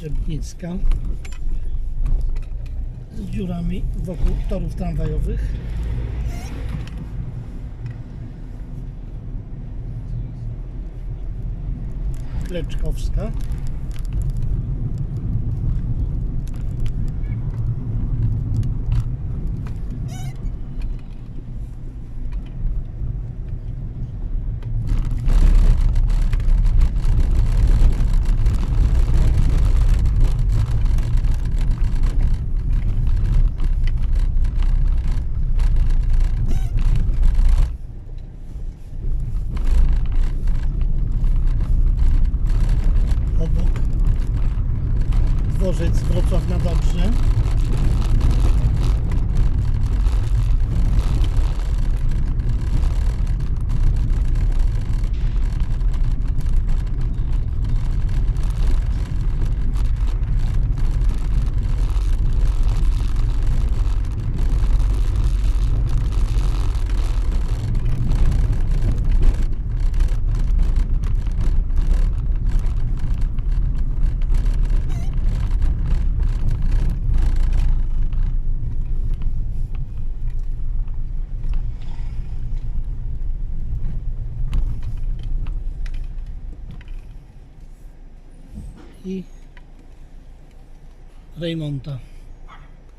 Trzebnicka z dziurami wokół torów tramwajowych. Kleczkowska. Dworzec Wrocław na Dobrze. I Rejmonta.